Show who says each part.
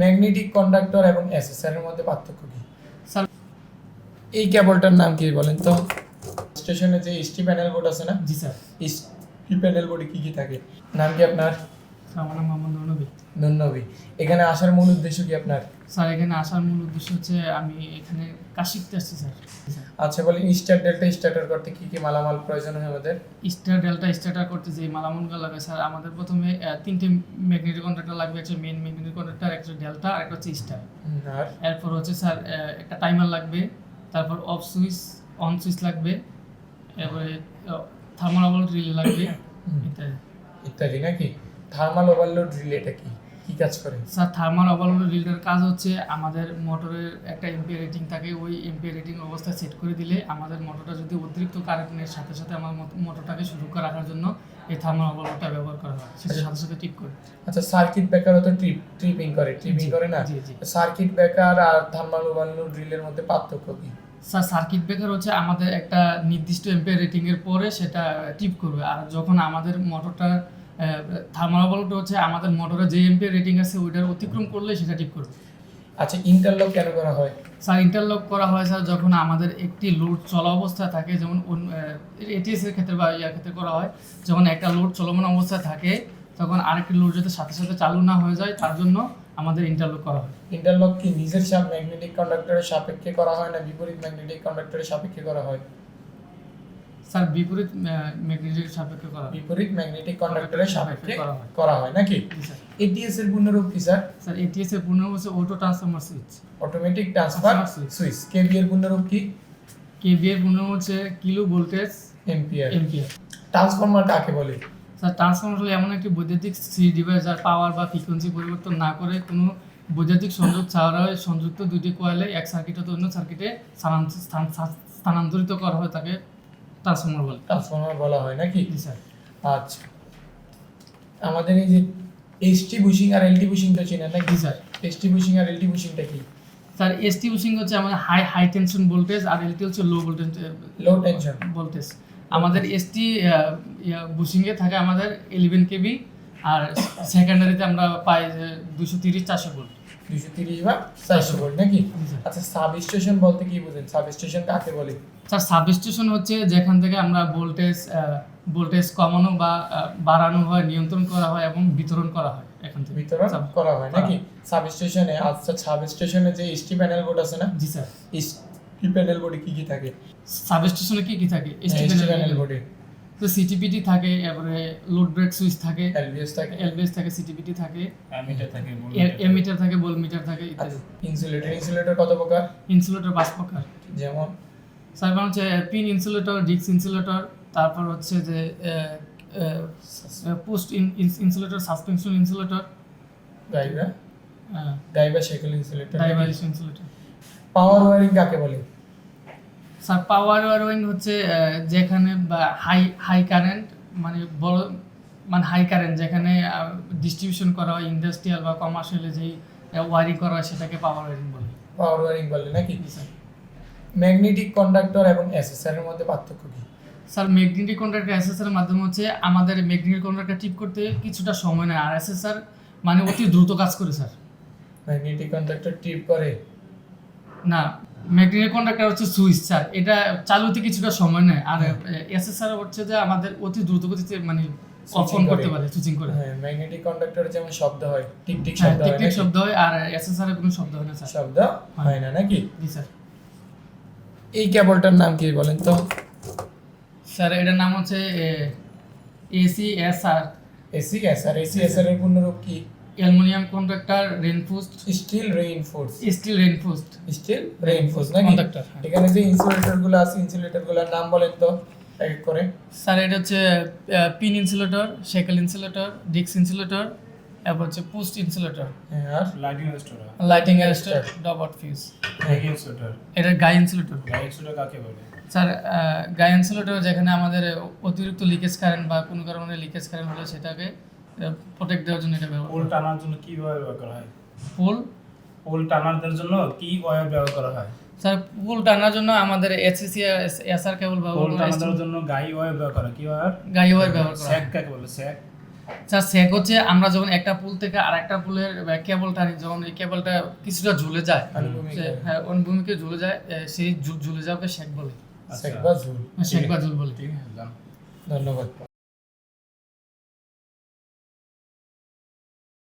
Speaker 1: Magnetic conductor এবং SSR এর মধ্যে পার্থক্য কি?
Speaker 2: স্যার।
Speaker 1: এই কেবলটার নাম কি বলেন তো? স্টেশনে যে স্টি প্যানেল বোর্ড আছে না?
Speaker 2: জি স্যার।
Speaker 1: স্টি প্যানেল বোর্ডে কি কি থাকে? নাম কি আপনার?
Speaker 2: স্যার আমার নাম মোহাম্মদ নবী
Speaker 1: নন্নবী এখানে আসার মূল উদ্দেশ্য কি আপনার?
Speaker 2: স্যার এখানে আসার মূল উদ্দেশ্য হচ্ছে আমি এখানে কাজ শিখতে আসছি স্যার।
Speaker 1: আচ্ছা বলেন স্টার ডেল্টা স্টার্টার করতে কি কি মালামাল প্রয়োজন হয় আমাদের?
Speaker 2: স্টার ডেল্টা স্টার্টার করতে যে মালামুলগুলো লাগে স্যার আমাদের প্রথমে তিনটে ম্যাগনেটিক কন্ট্রাক্টর লাগবে একটা মেন ম্যাগনেটিক কন্ট্রাক্টর একটা ডেল্টা আর একটা হচ্ছে স্টার
Speaker 1: আর?
Speaker 2: এরপর হচ্ছে স্যার একটা টাইমার লাগবে তারপর অফ সুইচ অন সুইচ লাগবে এরপরে ওভারলোড রিলে লাগবে ইত্যাদি।
Speaker 1: ইত্যাদি নাকি? থার্মাল ওভারলোড রিলেটা কি? কি কাজ করে?
Speaker 2: স্যার থার্মাল ওভারলোড রিলের কাজ হচ্ছে আমাদের মোটরের একটা এমপি রেটিং থাকে ওই এমপি রেটিং অবস্থায় সেট করে দিলে আমাদের মোটরটা যদি অতিরিক্ত কারেন্টের সাথে সাথে আমার মোটরটাকে সুরক্ষা রাখার জন্য এই থার্মাল ওভারলোডটা ব্যবহার করা হয়। সেটার সাথে সাথে ঠিক করে।
Speaker 1: আচ্ছা সার্কিট ব্রেকার তো ট্রিপ ট্রিপিং করে ট্রিপিং করে না?
Speaker 2: জি, জি।
Speaker 1: সার্কিট ব্রেকার আর থার্মাল ওভারলোড রিলের মধ্যে পার্থক্য কি?
Speaker 2: স্যার সার্কিট ব্রেকার হচ্ছে আমাদের একটা নির্দিষ্ট এমপিআর রেটিং এর পরে সেটা টিপ করবে। আর যখন আমাদের মোটরটা থার্মাল হচ্ছে আমাদের মোটরে যে এমপিআর রেটিং আছে ওইটার অতিক্রম করলে সেটা ঠিক করবে।
Speaker 1: আচ্ছা ইন্টারলক কেন করা হয়?
Speaker 2: স্যার ইন্টারলক করা হয় স্যার যখন আমাদের একটি লোড চলা অবস্থায় থাকে যেমন এটিএস এর ক্ষেত্রে বা ইয়ার ক্ষেত্রে করা হয় যখন একটা লোড চলমান অবস্থায় থাকে তখন আরেকটি লোড যাতে সাথে সাথে চালু না হয়ে যায় তার জন্য আমাদের ইন্টারলক করা হয়।
Speaker 1: ইন্টারলক কি নিজের সাপ ম্যাগনেটিক কন্ডাক্টরের সাপেক্ষে করা হয় না বিপরীত ম্যাগনেটিক কন্ডাক্টরের সাপেক্ষে করা হয়?
Speaker 2: স্যার বিপরীত ম্যাগনেটিক সাপেক্ষে করা
Speaker 1: বিপরীত ম্যাগনেটিক কন্ডাক্টরের সাপেক্ষে
Speaker 2: করা হয়।
Speaker 1: নাকি? এটিএস এর পূর্ণরূপ কি স্যার?
Speaker 2: স্যার এটিএস এর পূর্ণ হচ্ছে auto transformer switch
Speaker 1: automatic transfer switch KB এর পূর্ণরূপ কি?
Speaker 2: কেবি এর পূর্ণ হচ্ছে kilo voltage
Speaker 1: ampere
Speaker 2: ampere
Speaker 1: transformer কাকে বলে?
Speaker 2: স্যার ট্রান্সফরমার হলো এমন একটি বৈদ্যুতিক সি ডিভাইস যার পাওয়ার বা ফ্রিকোয়েন্সি পরিবর্তন না করে কোনো বৈদ্যুতিক সংযোগ ছাড়াই সংযুক্ত দুটি কয়েলে এক সার্কিট অন্য সার্কিটে স্থানান্ত- স্থান- স্থান- স্থানান্তরিত করা হয় তাকে ট্রান্সফরমার বলে।
Speaker 1: ট্রান্সফরমার বলা হয় নাকি?
Speaker 2: স্যার।
Speaker 1: আচ্ছা। আমাদের এই যে এসটি বুশিং আর এলটি বুশিংটা চেনেন নাকি?
Speaker 2: স্যার।
Speaker 1: এসটি বুশিং আর এলটি বুশিংটা কি?
Speaker 2: স্যার এসটি বুশিং হচ্ছে আমাদের হাই হাই টেনশন ভোল্টেজ আর এলটি হচ্ছে low voltage
Speaker 1: low tension
Speaker 2: voltage আমাদের এসটি বুশিংয়ে থাকে আমাদের ইলেভেন কেবি আর সেকেন্ডারিতে আমরা পাই দুশো তিরিশ চারশো ভোল্ট
Speaker 1: দুশো তিরিশ বা চারশো ভোল্ট নাকি? আচ্ছা সাব স্টেশন বলতে কি বোঝেন? সাব স্টেশন কাকে বলে?
Speaker 2: স্যার সাবস্টেশন হচ্ছে যেখান থেকে আমরা ভোল্টেজ ভোল্টেজ কমানো বা বাড়ানো হয় নিয়ন্ত্রণ করা হয় এবং বিতরণ করা হয় এখান থেকে।
Speaker 1: বিতরণ করা হয় নাকি? সাব স্টেশনে আচ্ছা সাব স্টেশনে যে এসটি প্যানেল বোর্ড আছে না?
Speaker 2: জি স্যার।
Speaker 1: এসটি প্যানেল বোর্ডে কি কি থাকে?
Speaker 2: সাবস্টেশনে কি কি থাকে?
Speaker 1: এসটি প্যানেল বোর্ডে
Speaker 2: তো সিটিপিটি থাকে এবারে লোড ব্রেক সুইচ থাকে
Speaker 1: এলবিএস থাকে।
Speaker 2: এলবিএস থাকে সিটিপিটি থাকে
Speaker 3: অ্যামিটার থাকে
Speaker 2: এমিটার থাকে। ভোল্টমিটার থাকে ইত্যাদি।
Speaker 1: ইনসুলেটর ইনসুলেটর কত প্রকার?
Speaker 2: ইনসুলেটর পাঁচ প্রকার।
Speaker 1: যেমন?
Speaker 2: সাইবার হচ্ছে পিন ইনসুলেটর ডিক্স ইনসুলেটর তারপর হচ্ছে যে পোস্ট ইনসুলেটর সাসপেনশন ইনসুলেটর
Speaker 1: গাইবা গাইবা শেকল ইনসুলেটর
Speaker 2: ডাইভারিস ইনসুলেটর
Speaker 1: পাওয়ার ওয়ারিং কাকে বলে?
Speaker 2: স্যার পাওয়ার ওয়ারিং হচ্ছে যেখানে বা হাই হাই কারেন্ট মানে বড় মানে হাই কারেন্ট যেখানে ডিস্ট্রিবিউশন করা হয় ইন্ডাস্ট্রিয়াল বা কমার্শিয়ালে যেই ওয়ারিং করা হয় সেটাকে পাওয়ার ওয়ারিং বলে।
Speaker 1: পাওয়ার ওয়ারিং বলে নাকি? ম্যাগনেটিক কন্ডাক্টর এবং এসএসআর এর মধ্যে পার্থক্য কি?
Speaker 2: স্যার ম্যাগনেটিক কন্ট্রাক্টর এসএসআর এর মাধ্যমে হচ্ছে আমাদের ম্যাগনেটিক কন্ডাক্টর টিপ করতে কিছুটা সময় নেয় আর এসএসআর মানে অতি দ্রুত কাজ করে স্যার।
Speaker 1: ম্যাগনেটিক কন্ডাক্টর টিপ করে?
Speaker 2: না ম্যাগনেটিক কন্ট্রাক্টর হচ্ছে সুইচ স্যার। এটা চালু হতে কিছুটা সময় নেয়। আর এসএসআর হচ্ছে যে আমাদের অতি দ্রুত গতিতে মানে অফ অন করতে পারে সুইচিং করে।
Speaker 1: হ্যাঁ ম্যাগনেটিক কন্ডাক্টর যেমন শব্দ হয় টিক টিক
Speaker 2: হ্যাঁ
Speaker 1: শব্দ হয়
Speaker 2: টিকটিক
Speaker 1: নাকি?
Speaker 2: শব্দ হয় আর এসএসআর এর কোনো শব্দ হয় না স্যার।
Speaker 1: শব্দ হয়। না নাকি?
Speaker 2: জি স্যার।
Speaker 1: এই কেবলটার নাম কি বলেন তো?
Speaker 2: স্যার এটার নাম হচ্ছে AC S R
Speaker 1: AC S R AC S R এর পূর্ণরূপ কি?
Speaker 2: Aluminium contractor reinforced
Speaker 1: steel reinforce
Speaker 2: steel reinforced
Speaker 1: steel reinforce নাকি?
Speaker 2: Conductor, হ্যাঁ।
Speaker 1: এখানে যে ইনসুলেটরগুলো আছে ইনসুলেটরগুলোর নাম বলেন তো এক এক করে।
Speaker 2: স্যার এটা হচ্ছে পিন ইনসুলেটর শেকেল ইনসুলেটর ডিক্স ইনসুলেটর এরপর হচ্ছে পোস্ট ইনসুলেটর
Speaker 1: হ্যাঁ আর?
Speaker 3: লাইটিং স্টোরা
Speaker 2: লাইটিং অ্যারেস্টার ডবট ফিউজ
Speaker 3: গাই স্টোর
Speaker 2: এটা গাই ইনসুলেটর
Speaker 3: গাই স্টোর কাকে বলে?
Speaker 2: স্যার গাই ইনসুলেটর যেখানে আমাদের অতিরিক্ত লিকেজ কারেন্ট বা কোনো কারণে লিকেজ কারেন্ট হলে সেটাকে প্রোটেক্ট দেওয়ার জন্য এটা ব্যবহার
Speaker 3: পোল টানার জন্য কি ওয়্যার ব্যবহার করা হয়?
Speaker 2: পোল
Speaker 3: পোল টানার জন্য কি ওয়্যার ব্যবহার করা হয়?
Speaker 2: স্যার পোল টানার জন্য আমাদের এসএসসি এসআর কেবল ব্যবহার করা
Speaker 3: টানার জন্য গাই ওয়্যার ব্যবহার করা কি ওয়্যার
Speaker 2: গাই ওয়ার ব্যবহার করা
Speaker 3: স্যাক কাকে বলে? স্যাক?
Speaker 2: স্যার সেক হচ্ছে আমরা যখন একটা পুল থেকে আর একটা পুলের কেবল টানি যখন এই কেবলটা কিছুটা ঝুলে যায় সে- হ্যাঁ অনুভূমিকে ঝুলে যায় সেই ঝুলে যাওয়াকে শেক বলে।
Speaker 3: আচ্ছা।
Speaker 1: সেক বা ঝুল।
Speaker 2: শেক বা ঝুল বলে।
Speaker 3: ঠিক আছে
Speaker 1: ধন্যবাদ।